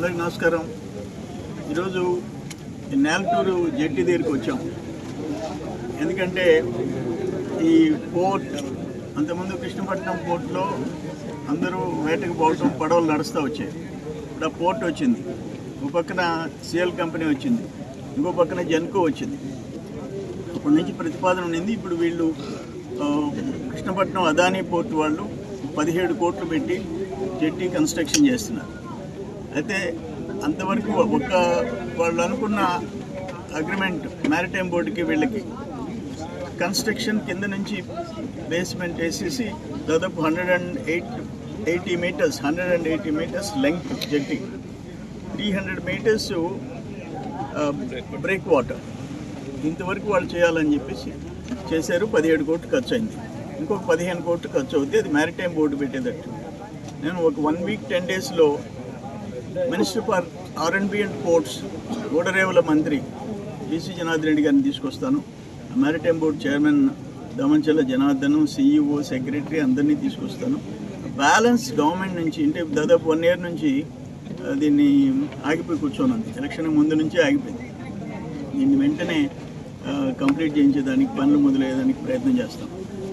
అందరికి నమస్కారం. ఈరోజు ఈ నేలటూరు జెట్టి దగ్గరికి వచ్చాం. ఎందుకంటే ఈ పోర్ట్ అంతకుముందు కృష్ణపట్నం పోర్ట్లో అందరూ వేటకు పోవటం పడవలు నడుస్తూ వచ్చాయి. ఇప్పుడు ఆ పోర్ట్ వచ్చింది. ఒక పక్కన సిఎల్ కంపెనీ వచ్చింది. ఇంకో పక్కన జెన్కో వచ్చింది. అప్పటి నుంచి ప్రతిపాదన ఉండింది. ఇప్పుడు వీళ్ళు కృష్ణపట్నం అదానీ పోర్ట్ వాళ్ళు పదిహేడు కోట్లు పెట్టి జెట్టి కన్స్ట్రక్షన్ చేస్తున్నారు. అయితే అంతవరకు ఒక వాళ్ళు అనుకున్న అగ్రిమెంట్ మ్యారిటైమ్ బోర్డుకి వీళ్ళకి కన్స్ట్రక్షన్ కింద నుంచి బేస్మెంట్ వేసేసి దాదాపు hundred and eight eighty metres hundred and eighty metres length jetty three hundred metres break water ఇంతవరకు వాళ్ళు చేయాలని చెప్పేసి చేశారు. పదిహేడు కోట్లు ఖర్చు అయింది. ఇంకొక పదిహేను కోట్లు ఖర్చు అవుతుంది అది మ్యారిటైమ్ బోర్డు పెట్టేటట్టు. నేను ఒక వన్ వీక్ టెన్ డేస్లో minister for R and ports ఓడరేవుల మంత్రి బీసీ జనార్దన్ రెడ్డి గారిని తీసుకొస్తాను. Maritime board chairman Damanchala Janardhan CEO secretary అందరినీ తీసుకొస్తాను. బ్యాలెన్స్ గవర్నమెంట్ నుంచి అంటే దాదాపు వన్ ఇయర్ నుంచి దీన్ని ఆగిపోయి కూర్చోనుంది. ఎలక్షన్ ముందు నుంచి ఆగిపోయింది. దీన్ని వెంటనే కంప్లీట్ చేయించేదానికి పనులు మొదలయ్యేదానికి ప్రయత్నం చేస్తాం.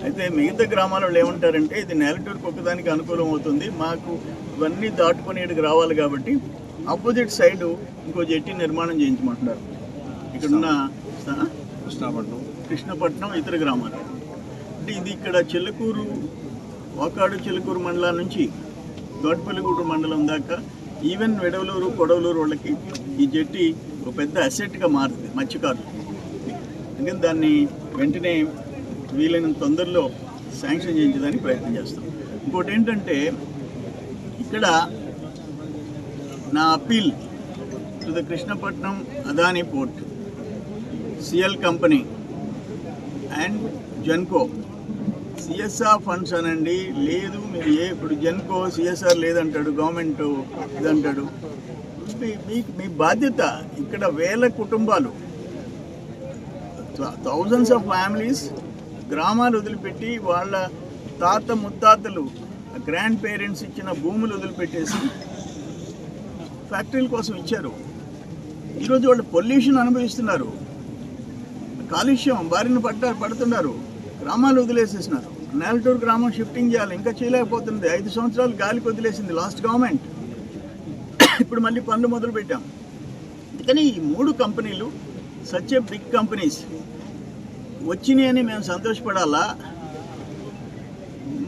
అయితే మిగతా గ్రామాల వాళ్ళు ఏమంటారంటే ఇది నేలటూరుకు ఒక్కదానికి అనుకూలం అవుతుంది. మాకు ఇవన్నీ దాటుకొని ఇక్కడికి రావాలి కాబట్టి ఆపోజిట్ సైడ్ ఇంకో జెట్టి నిర్మాణం చేయించమంటున్నారు. ఇక్కడున్న కృష్ణాపట్నం. కృష్ణపట్నం ఇతర గ్రామాలు. అంటే ఇది ఇక్కడ చిల్లకూరు వాకాడు చిల్లకూరు మండలం నుంచి దోటపల్లిగూడు మండలం దాకా ఈవెన్ వెడవలూరు కొడవలూరు వాళ్ళకి ఈ జెట్టి ఒక పెద్ద అసెట్గా మారుతుంది మత్స్యకారులు అందుకని దాన్ని వెంటనే వీలైనంత తొందరలో శాంక్షన్ చేయించడానికి ప్రయత్నం చేస్తాం. ఇంకోటి ఏంటంటే ఇక్కడ నా appeal to the Krishnapatnam Adani port CL company and Genco. CSR funds అనండి లేదు మీరు ఏ ఇప్పుడు జెన్కో సిఎస్ఆర్ లేదంటాడు గవర్నమెంట్ ఇదంటాడు. మీ- మీకు మీ బాధ్యత ఇక్కడ వేల కుటుంబాలు థౌజండ్స్ ఆఫ్ ఫ్యామిలీస్ గ్రామాలు వదిలిపెట్టి వాళ్ళ తాత ముత్తాతలు గ్రాండ్ పేరెంట్స్ ఇచ్చిన భూములు వదిలిపెట్టేసి ఫ్యాక్టరీల కోసం ఇచ్చారు. ఈరోజు వాళ్ళు పొల్యూషన్ అనుభవిస్తున్నారు. కాలుష్యం బారిన పడ్డ పడుతున్నారు. గ్రామాలు వదిలేసేసినారు. నేలటూరు గ్రామం షిఫ్టింగ్ చేయాలి. ఇంకా చేయలేకపోతుంది. ఐదు సంవత్సరాలు గాలికి వదిలేసింది లాస్ట్ గవర్నమెంట్ ఇప్పుడు మళ్ళీ పనులు మొదలు పెట్టాం కానీ ఈ మూడు కంపెనీలు సచ్ ఏ బిగ్ కంపెనీస్ వచ్చినాయని మేము సంతోషపడాలా?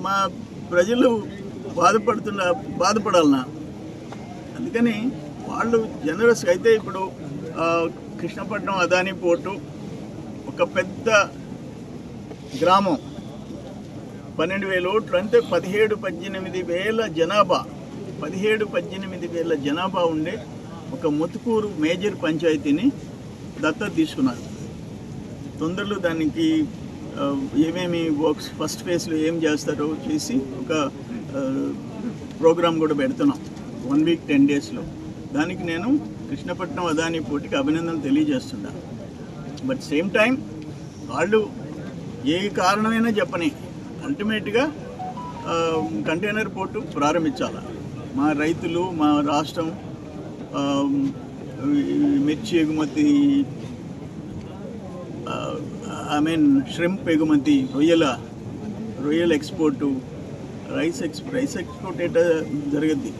మా ప్రజలు బాధపడుతున్న బాధపడాలనా? అందుకని వాళ్ళు జనరస్ అయితే ఇప్పుడు కృష్ణపట్నం అదాని పోర్టు ఒక పెద్ద గ్రామం. పన్నెండు వేల ఓట్లు అంటే పదిహేడు పద్దెనిమిది వేల జనాభా. పదిహేడు పద్దెనిమిది వేల జనాభా ఉండే ఒక ముతుకూరు మేజర్ పంచాయతీని దత్తత తీసుకున్నారు. తొందరలో దానికి ఏమేమి వర్క్స్ ఫస్ట్ ఫేజ్లో ఏం చేస్తారో చేసి ఒక ప్రోగ్రామ్ కూడా పెడుతున్నాం. వన్ వీక్ టెన్ డేస్లో. దానికి నేను కృష్ణపట్నం అదాని పోటీకి అభినందనలు తెలియజేస్తున్నా. బట్ సేమ్ టైం వాళ్ళు ఏ కారణమైనా చెప్పని అల్టిమేట్గా కంటైనర్ పోర్టు ప్రారంభించాలి. మా రైతులు మా రాష్ట్రం మిర్చి ఎగుమతి ఐ మీన్ ష్రింప్ ఎగుమతి రొయ్యల రొయ్యల export rice ex rice export ఎట జరగద్ది.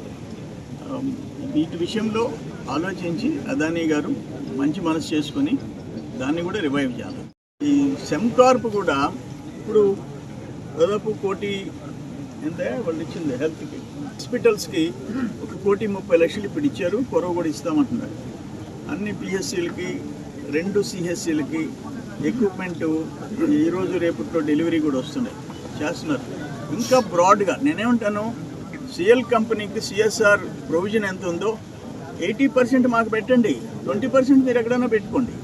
వీటి విషయంలో ఆలోచించి అదానీ గారు మంచి మనసు చేసుకొని దాన్ని కూడా రివైవ్ చేయాలి. ఈ సెమ్కార్ప్ కూడా ఇప్పుడు దాదాపు కోటి ఎంత? వాళ్ళు ఇచ్చింది హెల్త్కి హాస్పిటల్స్కి ఒక కోటి ముప్పై లక్షలు ఇప్పుడు ఇచ్చారు కొరవ కూడా ఇస్తామంటున్నారు. అన్ని పిఎస్సీలకి రెండు సిహెచ్సీలకి ఎక్విప్మెంట్ ఈరోజు రేపట్లో డెలివరీ కూడా వస్తున్నాయి. చేస్తున్నారు. ఇంకా బ్రాడ్గా నేనేమంటాను సిఎల్ కంపెనీకి సిఎస్ఆర్ ప్రొవిజన్ ఎంత ఉందో ఎయిటీ పర్సెంట్ మాకు పెట్టండి. ట్వంటీ పర్సెంట్ మీరు ఎక్కడైనా పెట్టుకోండి.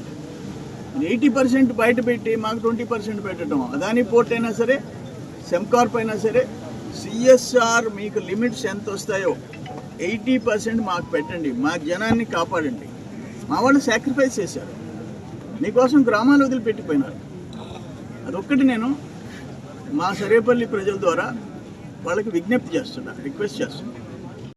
ఎయిటీ పర్సెంట్ బయట పెట్టి మాకు ట్వంటీ పర్సెంట్ పెట్టడం. అదాని పోర్ట్ అయినా సరే సెమ్కార్ప్ అయినా సరే సిఎస్ఆర్ మీకు లిమిట్స్ ఎంత వస్తాయో ఎయిటీ పర్సెంట్ మాకు పెట్టండి. మా జనాన్ని కాపాడండి. మా వాళ్ళు సాక్రిఫైస్ చేశారు. నీకోసం గ్రామాలు వదిలిపెట్టిపోయినారు. అదొక్కటి నేను మా సరేపల్లి ప్రజల ద్వారా వాళ్ళకి విజ్ఞప్తి చేస్తున్నా రిక్వెస్ట్ చేస్తున్నా.